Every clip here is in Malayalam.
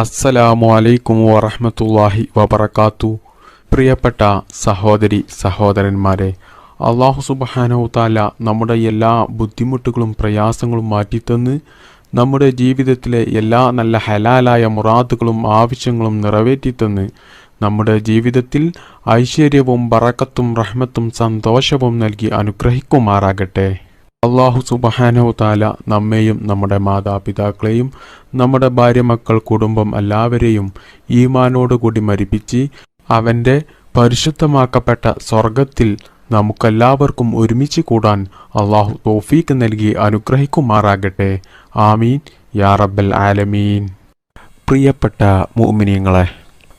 അസ്സലാമു അലൈക്കും വറഹമത്തല്ലാഹി വബർക്കാത്തു പ്രിയപ്പെട്ട സഹോദരി സഹോദരന്മാരെ അള്ളാഹു സുബ്ഹാനഹു തആല നമ്മുടെ എല്ലാ ബുദ്ധിമുട്ടുകളും പ്രയാസങ്ങളും മാറ്റിത്തന്ന് നമ്മുടെ ജീവിതത്തിലെ എല്ലാ നല്ല ഹലാലായ മുറാദുകളും ആവശ്യങ്ങളും നിറവേറ്റിത്തന്ന് നമ്മുടെ ജീവിതത്തിൽ ഐശ്വര്യവും ബറക്കത്തും റഹ്മത്തും സന്തോഷവും നൽകി അനുഗ്രഹിക്കുമാറാകട്ടെ. അള്ളാഹു സുബഹാനോ താല നമ്മെയും നമ്മുടെ മാതാപിതാക്കളെയും നമ്മുടെ ഭാര്യ മക്കൾ കുടുംബം എല്ലാവരെയും ഈമാനോടുകൂടി മരിപ്പിച്ച് അവന്റെ പരിശുദ്ധമാക്കപ്പെട്ട സ്വർഗത്തിൽ നമുക്കെല്ലാവർക്കും ഒരുമിച്ച് കൂടാൻ അള്ളാഹു തോഫീക്ക് നൽകി അനുഗ്രഹിക്കുമാറാകട്ടെ. ആമീൻ. യാ റബ്ബൽ ആലമീൻ. പ്രിയപ്പെട്ട മുഅ്മിനീങ്ങളെ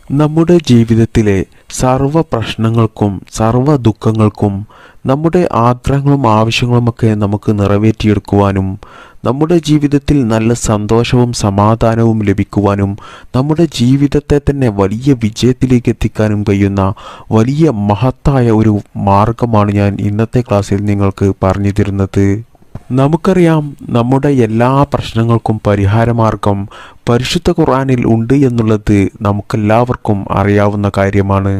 നമ്മുടെ ജീവിതത്തിലെ സർവ പ്രശ്നങ്ങൾക്കും സർവ ദുഃഖങ്ങൾക്കും നമ്മുടെ ആഗ്രഹങ്ങളും ആവശ്യങ്ങളുമൊക്കെ നമുക്ക് നിറവേറ്റിയെടുക്കുവാനും നമ്മുടെ ജീവിതത്തിൽ നല്ല സന്തോഷവും സമാധാനവും ലഭിക്കുവാനും നമ്മുടെ ജീവിതത്തെ തന്നെ വലിയ വിജയത്തിലേക്ക് എത്തിക്കാനും കഴിയുന്ന വലിയ മഹത്തായ ഒരു മാർഗമാണ് ഞാൻ ഇന്നത്തെ ക്ലാസ്സിൽ നിങ്ങൾക്ക് പറഞ്ഞു തരുന്നത്. നമുക്കറിയാം നമ്മുടെ എല്ലാ പ്രശ്നങ്ങൾക്കും പരിഹാരമാർഗം പരിശുദ്ധ ഖുർആനിൽ ഉണ്ട് എന്നുള്ളത് നമുക്കെല്ലാവർക്കും അറിയാവുന്ന കാര്യമാണ്.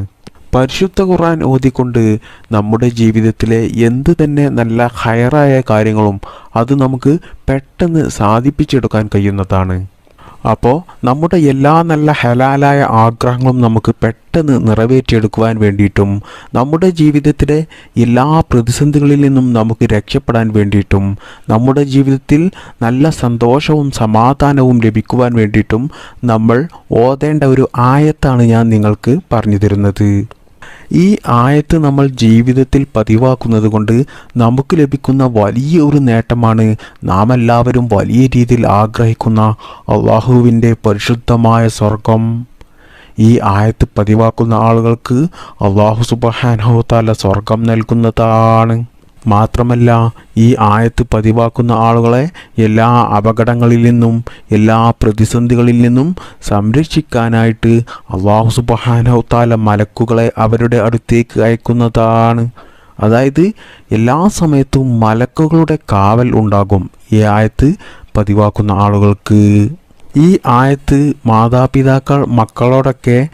പരിശുദ്ധ ഖുർആൻ ഓതിക്കൊണ്ട് നമ്മുടെ ജീവിതത്തിലെ എന്ത് തന്നെ നല്ല ഹയറായ കാര്യങ്ങളും അത് നമുക്ക് പെട്ടെന്ന് സാധിപ്പിച്ചെടുക്കാൻ കഴിയുന്നതാണ്. അപ്പോൾ നമ്മുടെ എല്ലാ നല്ല ഹലാലായ ആഗ്രഹങ്ങളും നമുക്ക് പെട്ടെന്ന് നിറവേറ്റിയെടുക്കുവാൻ വേണ്ടിയിട്ടും നമ്മുടെ ജീവിതത്തിലെ എല്ലാ പ്രതിസന്ധികളിൽ നിന്നും നമുക്ക് രക്ഷപ്പെടാൻ വേണ്ടിയിട്ടും നമ്മുടെ ജീവിതത്തിൽ നല്ല സന്തോഷവും സമാധാനവും ലഭിക്കുവാൻ വേണ്ടിയിട്ടും നമ്മൾ ഓതേണ്ട ഒരു ആയത്താണ് ഞാൻ നിങ്ങൾക്ക് പറഞ്ഞു തരുന്നത്. ഈ ആയത്ത് നമ്മൾ ജീവിതത്തിൽ പതിവാക്കുന്നത് കൊണ്ട് നമുക്ക് ലഭിക്കുന്ന വലിയ ഒരു നേട്ടമാണ് നാം എല്ലാവരും വലിയ രീതിയിൽ ആഗ്രഹിക്കുന്ന അള്ളാഹുവിന്റെ പരിശുദ്ധമായ സ്വർഗം. ഈ ആയത്ത് പതിവാക്കുന്ന ആളുകൾക്ക് അള്ളാഹു സുബഹാനഹുത്താല സ്വർഗം നൽകുന്നതാണ്. മാത്രമല്ല ഈ ആയത്ത് പതിവാക്കുന്ന ആളുകളെ എല്ലാ അപകടങ്ങളിൽ നിന്നും എല്ലാ പ്രതിസന്ധികളിൽ നിന്നും സംരക്ഷിക്കാനായിട്ട് അള്ളാഹു സുബഹാനഹുത്താല മലക്കുകളെ അവരുടെ അടുത്തേക്ക് അയക്കുന്നതാണ്. അതായത് എല്ലാ സമയത്തും മലക്കുകളുടെ കാവൽ ഉണ്ടാകും ഈ ആയത്ത് പതിവാക്കുന്ന ആളുകൾക്ക്. ഈ ആയത്ത് മാതാപിതാക്കൾ മക്കളോടൊക്കെ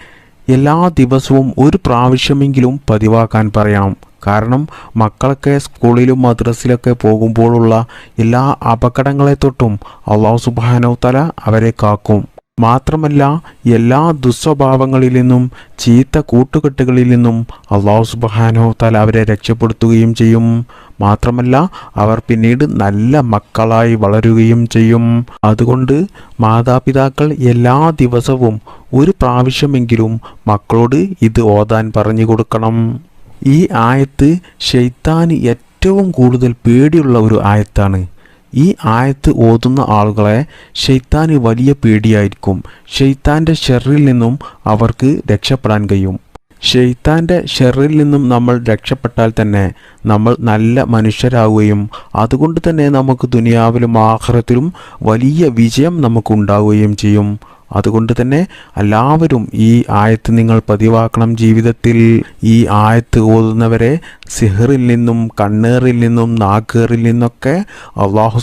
എല്ലാ ദിവസവും ഒരു പ്രാവശ്യമെങ്കിലും പതിവാക്കാൻ പറയാം. കാരണം മക്കളൊക്കെ സ്കൂളിലും മദ്രസിലൊക്കെ പോകുമ്പോഴുള്ള എല്ലാ അപകടങ്ങളെ തൊട്ടും അള്ളാഹു സുബാനോത്തല അവരെ കാക്കും. മാത്രമല്ല എല്ലാ ദുസ്വഭാവങ്ങളിൽ നിന്നും ചീത്ത കൂട്ടുകെട്ടുകളിൽ നിന്നും അള്ളാഹു സുബാനോ തല അവരെ രക്ഷപ്പെടുത്തുകയും ചെയ്യും. മാത്രമല്ല അവർ പിന്നീട് നല്ല മക്കളായി വളരുകയും ചെയ്യും. അതുകൊണ്ട് മാതാപിതാക്കൾ എല്ലാ ദിവസവും ഒരു പ്രാവശ്യമെങ്കിലും മക്കളോട് ഇത് ഓതാൻ പറഞ്ഞു കൊടുക്കണം. ഈ ആയത്ത് ഷെയ്ത്താന് ഏറ്റവും കൂടുതൽ പേടിയുള്ള ഒരു ആയത്താണ്. ഈ ആയത്ത് ഓതുന്ന ആളുകളെ ഷെയ്ത്താന് വലിയ പേടിയായിരിക്കും. ഷെയ്ത്താന്റെ ഷെറിൽ നിന്നും അവർക്ക് രക്ഷപ്പെടാൻ കഴിയും. ഷെയ്ത്താന്റെ ഷെറിൽ നിന്നും നമ്മൾ രക്ഷപ്പെട്ടാൽ തന്നെ നമ്മൾ നല്ല മനുഷ്യരാകുകയും അതുകൊണ്ട് തന്നെ നമുക്ക് ദുനിയാവിലും ആഹ്റത്തിലും വലിയ വിജയം നമുക്കുണ്ടാവുകയും ചെയ്യും. അതുകൊണ്ട് തന്നെ എല്ലാവരും ഈ ആയത്ത് നിങ്ങൾ പതിവാക്കണം ജീവിതത്തിൽ. ഈ ആയത്ത് ഓതുന്നവരെ സിഹറിൽ നിന്നും കണ്ണേറിൽ നിന്നും നാക്കേറിൽ നിന്നൊക്കെ അള്ളാഹു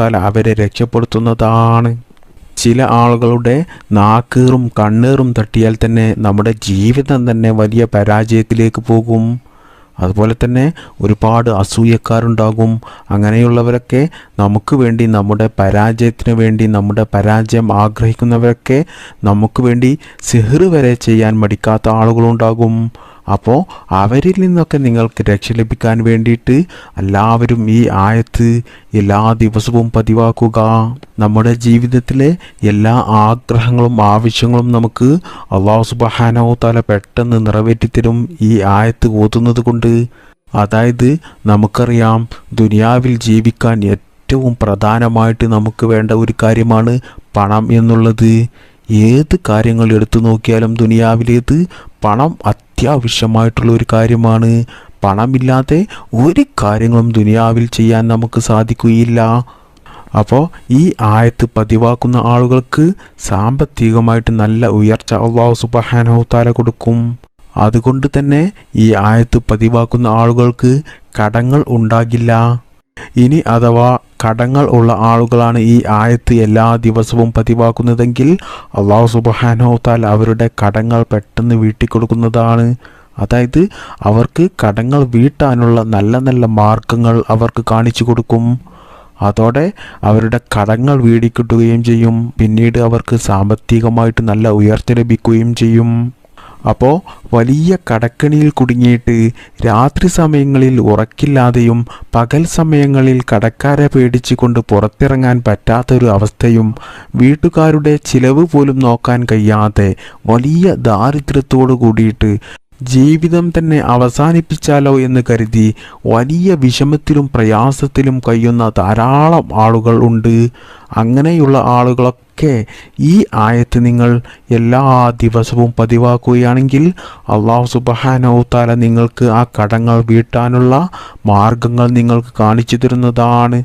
താല അവരെ രക്ഷപ്പെടുത്തുന്നതാണ്. ചില ആളുകളുടെ നാക്കേറും കണ്ണേറും തട്ടിയാൽ തന്നെ നമ്മുടെ ജീവിതം തന്നെ വലിയ പരാജയത്തിലേക്ക് പോകും. അതുപോലെ തന്നെ ഒരുപാട് അസൂയക്കാരുണ്ടാകും. അങ്ങനെയുള്ളവരൊക്കെ നമുക്ക് വേണ്ടി നമ്മുടെ പരാജയത്തിന് വേണ്ടി നമ്മുടെ പരാജയം ആഗ്രഹിക്കുന്നവരൊക്കെ നമുക്ക് വേണ്ടി സിഹറ് വരെ ചെയ്യാൻ മടിക്കാത്ത ആളുകളുണ്ടാകും. അപ്പോൾ അവരിൽ നിന്നൊക്കെ നിങ്ങൾക്ക് രക്ഷ ലഭിക്കാൻ വേണ്ടിയിട്ട് എല്ലാവരും ഈ ആയത്ത് എല്ലാ ദിവസവും പതിവാക്കുക. നമ്മുടെ ജീവിതത്തിലെ എല്ലാ ആഗ്രഹങ്ങളും ആവശ്യങ്ങളും നമുക്ക് അള്ളാഹു സുബഹാനോ തല പെട്ടെന്ന് നിറവേറ്റിത്തരും ഈ ആയത്ത് ഓതുന്നത് കൊണ്ട്. അതായത് നമുക്കറിയാം ദുനിയാവിൽ ജീവിക്കാൻ ഏറ്റവും പ്രധാനമായിട്ട് നമുക്ക് വേണ്ട ഒരു കാര്യമാണ് പണം എന്നുള്ളത്. ഏത് കാര്യങ്ങൾ എടുത്തു നോക്കിയാലും ദുനിയാവിലേത് പണം അത്യാവശ്യമായിട്ടുള്ള ഒരു കാര്യമാണ്. പണമില്ലാതെ ഒരു കാര്യങ്ങളും ദുനിയാവിൽ ചെയ്യാൻ നമുക്ക് സാധിക്കുകയില്ല. അപ്പോൾ ഈ ആയത്ത് പതിവാക്കുന്ന ആളുകൾക്ക് സാമ്പത്തികമായിട്ട് നല്ല ഉയർച്ച അള്ളാഹു സുബഹാനഹുത്താല കൊടുക്കും. അതുകൊണ്ട് തന്നെ ഈ ആയത്ത് പതിവാക്കുന്ന ആളുകൾക്ക് കടങ്ങൾ ഉണ്ടാകില്ല. ഇനി അഥവാ കടങ്ങൾ ഉള്ള ആളുകളാണ് ഈ ആയത്ത് എല്ലാ ദിവസവും പതിവാക്കുന്നതെങ്കിൽ അള്ളാഹു സുബാനോ അവരുടെ കടങ്ങൾ പെട്ടെന്ന് വീട്ടിക്കൊടുക്കുന്നതാണ്. അതായത് അവർക്ക് കടങ്ങൾ വീട്ടാനുള്ള നല്ല നല്ല മാർഗങ്ങൾ അവർക്ക് കാണിച്ചു കൊടുക്കും. അതോടെ അവരുടെ കടങ്ങൾ വീടിക്കിട്ടുകയും ചെയ്യും. പിന്നീട് അവർക്ക് സാമ്പത്തികമായിട്ട് നല്ല ഉയർച്ച ലഭിക്കുകയും ചെയ്യും. അപ്പോൾ വലിയ കടക്കണിയിൽ കുടുങ്ങിയിട്ട് രാത്രി സമയങ്ങളിൽ ഉറക്കില്ലാതെയും പകൽ സമയങ്ങളിൽ കടക്കാരെ പേടിച്ചുകൊണ്ട് പുറത്തിറങ്ങാൻ പറ്റാത്തൊരു അവസ്ഥയും വീട്ടുകാരുടെ ചിലവ് പോലും നോക്കാൻ കഴിയാതെ വലിയ ദാരിദ്ര്യത്തോടു കൂടിയിട്ട് ജീവിതം തന്നെ അവസാനിപ്പിച്ചാലോ എന്ന് കരുതി വലിയ വിഷമത്തിലും പ്രയാസത്തിലും കഴിയുന്ന ധാരാളം ആളുകൾ ഉണ്ട്. അങ്ങനെയുള്ള ആളുകളൊക്കെ ഈ ആയത്ത് നിങ്ങൾ എല്ലാ ദിവസവും പതിവാക്കുകയാണെങ്കിൽ അള്ളാഹു താല നിങ്ങൾക്ക് ആ കടങ്ങൾ വീട്ടാനുള്ള മാർഗങ്ങൾ നിങ്ങൾക്ക് കാണിച്ചു തരുന്നതാണ്.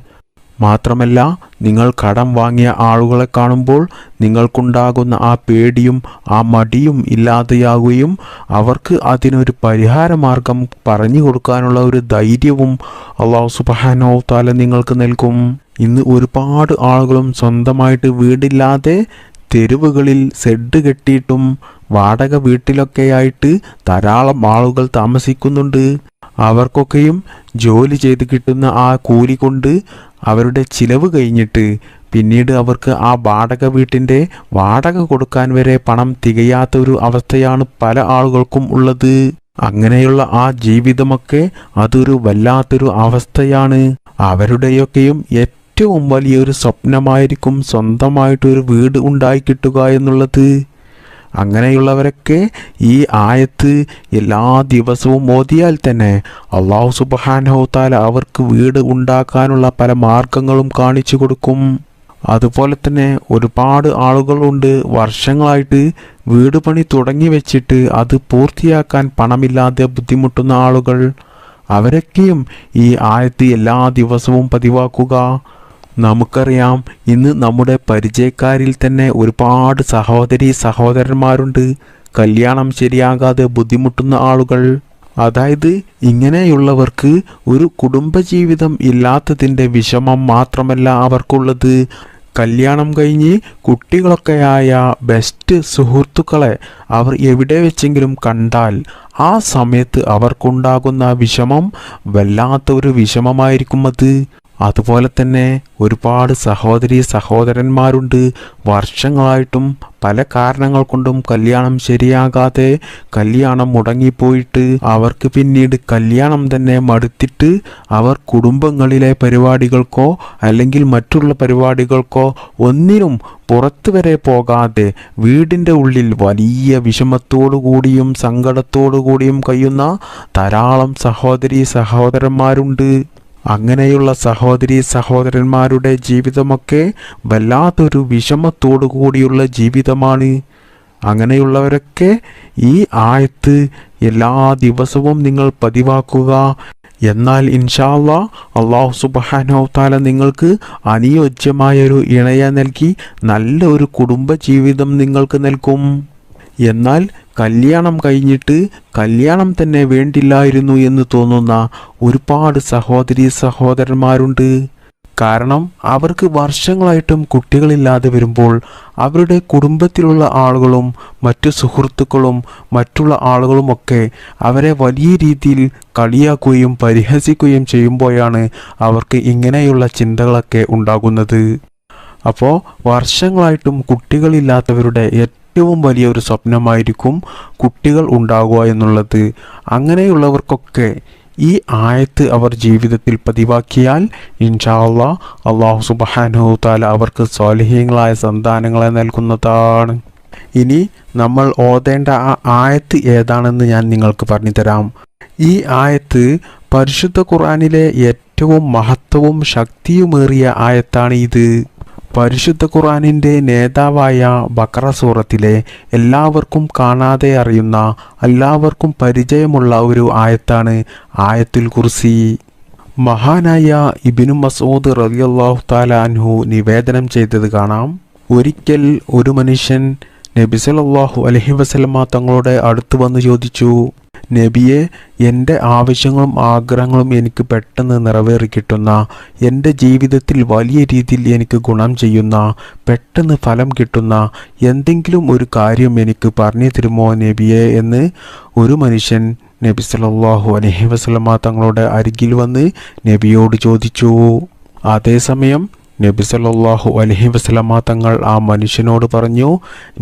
മാത്രമല്ല നിങ്ങൾ കടം വാങ്ങിയ ആളുകളെ കാണുമ്പോൾ നിങ്ങൾക്കുണ്ടാകുന്ന ആ പേടിയും ആ മടിയും ഇല്ലാതെയാകുകയും അവർക്ക് അതിനൊരു പരിഹാരമാർഗം പറഞ്ഞു കൊടുക്കാനുള്ള ഒരു ധൈര്യവും അള്ളാഹു സുബാനോ താല നിങ്ങൾക്ക് നൽകും. ഇന്ന് ഒരുപാട് ആളുകളും സ്വന്തമായിട്ട് വീടില്ലാതെ തെരുവുകളിൽ സെഡ് കെട്ടിയിട്ടും വാടക വീട്ടിലൊക്കെയായിട്ട് ധാരാളം ആളുകൾ താമസിക്കുന്നുണ്ട്. അവർക്കൊക്കെയും ജോലി ചെയ്ത് കിട്ടുന്ന ആ കൂലി കൊണ്ട് അവരുടെ ചിലവ് കഴിഞ്ഞിട്ട് പിന്നീട് അവർക്ക് ആ വാടക വീട്ടിന്റെ വാടക കൊടുക്കാൻ വരെ പണം തികയാത്ത ഒരു അവസ്ഥയാണ് പല ആളുകൾക്കും ഉള്ളത്. അങ്ങനെയുള്ള ആ ജീവിതമൊക്കെ അതൊരു വല്ലാത്തൊരു അവസ്ഥയാണ്. അവരുടെയൊക്കെയും ഏറ്റവും വലിയൊരു സ്വപ്നമായിരിക്കും സ്വന്തമായിട്ടൊരു വീട് ഉണ്ടായി കിട്ടുക എന്നുള്ളത്. അങ്ങനെയുള്ളവരൊക്കെ ഈ ആയത്ത് എല്ലാ ദിവസവും ഓതിയാൽ തന്നെ അള്ളാഹു സുബാനഹുത്താല അവർക്ക് വീട് ഉണ്ടാക്കാനുള്ള പല മാർഗങ്ങളും കാണിച്ചു കൊടുക്കും. അതുപോലെ തന്നെ ഒരുപാട് ആളുകളുണ്ട് വർഷങ്ങളായിട്ട് വീട് പണി തുടങ്ങി വെച്ചിട്ട് അത് പൂർത്തിയാക്കാൻ പണമില്ലാതെ ബുദ്ധിമുട്ടുന്ന ആളുകൾ. അവരൊക്കെയും ഈ ആയത്ത് എല്ലാ ദിവസവും പതിവാക്കുക. നമുക്കറിയാം ഇന്ന് നമ്മുടെ പരിചയക്കാരിൽ തന്നെ ഒരുപാട് സഹോദരി സഹോദരന്മാരുണ്ട്. കല്യാണം ശരിയാകാതെ ബുദ്ധിമുട്ടുന്ന ആളുകൾ. അതായത് ഇങ്ങനെയുള്ളവർക്ക് ഒരു കുടുംബജീവിതം ഇല്ലാത്തതിന്റെ വിഷമം മാത്രമല്ല അവർക്കുള്ളത്. കല്യാണം കഴിഞ്ഞ് കുട്ടികളൊക്കെയായ ബെസ്റ്റ് സുഹൃത്തുക്കളെ അവർ എവിടെ വെച്ചെങ്കിലും കണ്ടാൽ ആ സമയത്ത് അവർക്കുണ്ടാകുന്ന വിഷമം വല്ലാത്ത ഒരു വിഷമമായിരിക്കും അത്. അതുപോലെ തന്നെ ഒരുപാട് സഹോദരി സഹോദരന്മാരുണ്ട്. വർഷങ്ങളായിട്ടും പല കാരണങ്ങൾ കൊണ്ടും കല്യാണം ശരിയാകാതെ കല്യാണം മുടങ്ങിപ്പോയിട്ട് അവർക്ക് പിന്നീട് കല്യാണം തന്നെ മടുത്തിട്ട് അവർ കുടുംബങ്ങളിലെ പരിപാടികൾക്കോ അല്ലെങ്കിൽ മറ്റുള്ള പരിപാടികൾക്കോ ഒന്നിനും പുറത്തു വരെ പോകാതെ വീടിന്റെ ഉള്ളിൽ വലിയ വിഷമത്തോടു കൂടിയും സങ്കടത്തോടു കൂടിയും കഴിയുന്ന ധാരാളം സഹോദരി സഹോദരന്മാരുണ്ട്. അങ്ങനെയുള്ള സഹോദരി സഹോദരന്മാരുടെ ജീവിതമൊക്കെ വല്ലാത്തൊരു വിഷമത്തോടു കൂടിയുള്ള ജീവിതമാണ്. അങ്ങനെയുള്ളവരൊക്കെ ഈ ആയത്ത് എല്ലാ ദിവസവും നിങ്ങൾ പതിവാക്കുക. എന്നാൽ ഇൻഷാല്ല അള്ളാഹു സുബാനോ താല നിങ്ങൾക്ക് അനുയോജ്യമായൊരു ഇണയെ നൽകി നല്ലൊരു കുടുംബജീവിതം നിങ്ങൾക്ക് നൽകും. എന്നാൽ കല്യാണം കഴിഞ്ഞിട്ട് കല്യാണം തന്നെ വേണ്ടില്ലായിരുന്നു എന്ന് തോന്നുന്ന ഒരുപാട് സഹോദരി സഹോദരന്മാരുണ്ട്. കാരണം അവർക്ക് വർഷങ്ങളായിട്ടും കുട്ടികളില്ലാതെ വരുമ്പോൾ അവരുടെ കുടുംബത്തിലുള്ള ആളുകളും മറ്റു സുഹൃത്തുക്കളും മറ്റുള്ള ആളുകളുമൊക്കെ അവരെ വലിയ രീതിയിൽ കളിയാക്കുകയും പരിഹസിക്കുകയും ചെയ്യുമ്പോഴാണ് അവർക്ക് ഇങ്ങനെയുള്ള ചിന്തകളൊക്കെ ഉണ്ടാകുന്നത്. അപ്പോൾ വർഷങ്ങളായിട്ടും കുട്ടികളില്ലാത്തവരുടെ ഏറ്റവും വലിയ ഒരു സ്വപ്നമായിരിക്കും കുട്ടികൾ ഉണ്ടാകുക എന്നുള്ളത്. അങ്ങനെയുള്ളവർക്കൊക്കെ ഈ ആയത്ത് അവർ ജീവിതത്തിൽ പതിവാക്കിയാൽ ഇൻഷാല്ല അള്ളാഹു സുബാനു താല അവർക്ക് സ്വാലിഹ്യങ്ങളായ സന്താനങ്ങളെ നൽകുന്നതാണ്. ഇനി നമ്മൾ ഓതേണ്ട ആ ആയത്ത് ഏതാണെന്ന് ഞാൻ നിങ്ങൾക്ക് പറഞ്ഞു തരാം ഈ ആയത്ത് പരിശുദ്ധ ഖുർആനിലെ ഏറ്റവും മഹത്വവും ശക്തിയുമേറിയ ആയത്താണ് ഇത്. പരിശുദ്ധ ഖുറാനിന്റെ നേതാവായ ബക്ര സൂറത്തിലെ എല്ലാവർക്കും കാണാതെ അറിയുന്ന എല്ലാവർക്കും പരിചയമുള്ള ഒരു ആയത്താണ് ആയത്തുൽ കുർസി. മഹാനായ ഇബിനു മസൂദ് റലിയല്ലാഹു താലാൻഹു നിവേദനം ചെയ്തത് കാണാം. ഒരിക്കൽ ഒരു മനുഷ്യൻ നബിസലല്ലാഹു അലഹി വസല്ലമ തങ്ങളുടെ അടുത്ത് വന്ന് ചോദിച്ചു നബിയെ എന്റെ ആവശ്യങ്ങളും ആഗ്രഹങ്ങളും എനിക്ക് പെട്ടെന്ന് നിറവേറി കിട്ടുന്ന എന്റെ ജീവിതത്തിൽ വലിയ രീതിയിൽ എനിക്ക് ഗുണം ചെയ്യുന്ന പെട്ടെന്ന് ഫലം കിട്ടുന്ന എന്തെങ്കിലും ഒരു കാര്യം എനിക്ക് പറഞ്ഞു തരുമോ നബിയെ എന്ന് ഒരു മനുഷ്യൻ നബി സല്ലല്ലാഹു അലഹി വസല്ലമ തങ്ങളുടെ അരികിൽ വന്ന് നബിയോട് ചോദിച്ചു. അതേസമയം നബി സല്ലാഹു അലഹി വസ്ലമ തങ്ങൾ ആ മനുഷ്യനോട് പറഞ്ഞു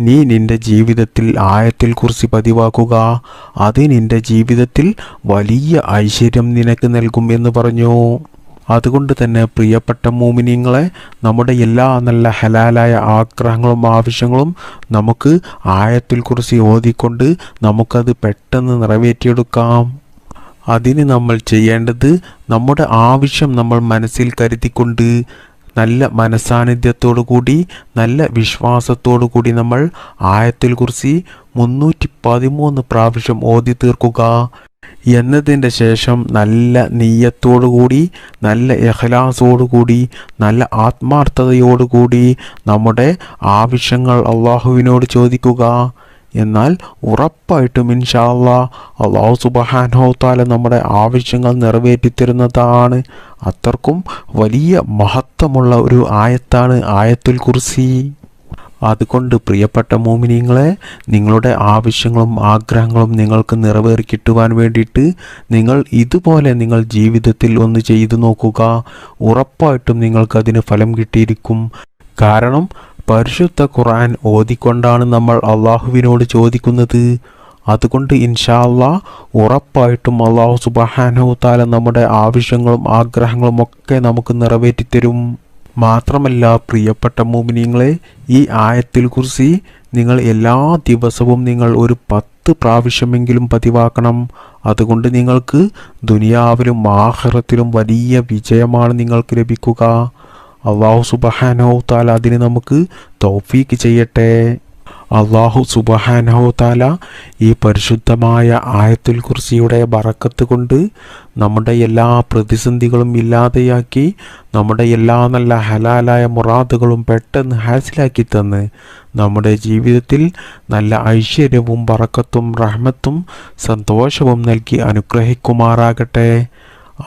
നീ നിന്റെ ജീവിതത്തിൽ ആയത്തിൽ കുറിച്ച് പതിവാക്കുക. അത് നിന്റെ ജീവിതത്തിൽ വലിയ ഐശ്വര്യം നിനക്ക് നൽകും എന്ന് പറഞ്ഞു. അതുകൊണ്ട് തന്നെ പ്രിയപ്പെട്ട മൂമിനിങ്ങളെ നമ്മുടെ എല്ലാ നല്ല ഹലാലായ ആഗ്രഹങ്ങളും ആവശ്യങ്ങളും നമുക്ക് ആയത്തിൽ കുറിച്ച് ഓതിക്കൊണ്ട് നമുക്കത് പെട്ടെന്ന് നിറവേറ്റിയെടുക്കാം. അതിന് നമ്മൾ ചെയ്യേണ്ടത് നമ്മുടെ ആവശ്യം നമ്മൾ മനസ്സിൽ കരുതിക്കൊണ്ട് നല്ല മനസാന്നിധ്യത്തോടു കൂടി നല്ല വിശ്വാസത്തോടു കൂടി നമ്മൾ ആയത്തിൽ കുറിച്ച് മുന്നൂറ്റി പതിമൂന്ന് പ്രാവശ്യം ഓതി തീർക്കുക. എന്നതിന്റെ ശേഷം നല്ല നീയത്തോടുകൂടി നല്ല എഹ്ലാസോടുകൂടി നല്ല ആത്മാർത്ഥതയോടുകൂടി നമ്മുടെ ആവശ്യങ്ങൾ അള്ളാഹുവിനോട് ചോദിക്കുക. എന്നാൽ ഉറപ്പായിട്ടും ഇൻഷാ അള്ളാ അള്ളാഹു സുബഹാനോ താല നമ്മുടെ ആവശ്യങ്ങൾ നിറവേറ്റിത്തരുന്നതാണ്. അത്രക്കും വലിയ മഹത്വമുള്ള ഒരു ആയത്താണ് ആയത്തുൽ കുർസി. അതുകൊണ്ട് പ്രിയപ്പെട്ട മോമിനിങ്ങളെ നിങ്ങളുടെ ആവശ്യങ്ങളും ആഗ്രഹങ്ങളും നിങ്ങൾക്ക് നിറവേറി കിട്ടുവാൻ വേണ്ടിയിട്ട് നിങ്ങൾ ഇതുപോലെ നിങ്ങൾ ജീവിതത്തിൽ ഒന്ന് ചെയ്തു നോക്കുക. ഉറപ്പായിട്ടും നിങ്ങൾക്കതിന് ഫലം കിട്ടിയിരിക്കും. കാരണം പരിശുദ്ധ ഖുർആൻ ഓതിക്കൊണ്ടാണ് നമ്മൾ അള്ളാഹുവിനോട് ചോദിക്കുന്നത്. അതുകൊണ്ട് ഇൻഷാ അള്ളാ ഉറപ്പായിട്ടും അള്ളാഹു സുബഹാനോ താല നമ്മുടെ ആവശ്യങ്ങളും ആഗ്രഹങ്ങളും ഒക്കെ നമുക്ക് നിറവേറ്റിത്തരും മാത്രമല്ല പ്രിയപ്പെട്ട മോമിനിയങ്ങളെ ഈ ആയത്തിൽ കുറിച്ച് നിങ്ങൾ എല്ലാ ദിവസവും നിങ്ങൾ ഒരു പത്ത് പ്രാവശ്യമെങ്കിലും പതിവാക്കണം. അതുകൊണ്ട് നിങ്ങൾക്ക് ദുനിയാവിലും ആഹ്റത്തിലും വലിയ വിജയമാണ് നിങ്ങൾക്ക് ലഭിക്കുക. അള്ളാഹു സുബഹാനോ താല അതിന് നമുക്ക് തൗഫീക്ക് ചെയ്യട്ടെ. അള്ളാഹു സുബഹാനോ താല ഈ പരിശുദ്ധമായ ആയത്തുൽ കുർസിയുടെ ബറക്കത്ത് കൊണ്ട് നമ്മുടെ എല്ലാ പ്രതിസന്ധികളും ഇല്ലാതെയാക്കി നമ്മുടെ എല്ലാ നല്ല ഹലാലായ മുറാദുകളും പെട്ടെന്ന് ഹാസിലാക്കി തന്ന് നമ്മുടെ ജീവിതത്തിൽ നല്ല ഐശ്വര്യവും ബറക്കത്തും റഹ്മത്തും സന്തോഷവും നൽകി അനുഗ്രഹിക്കുമാറാകട്ടെ.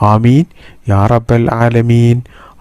ആമീൻ. യാ റബ്ബൽ ആലമീൻ.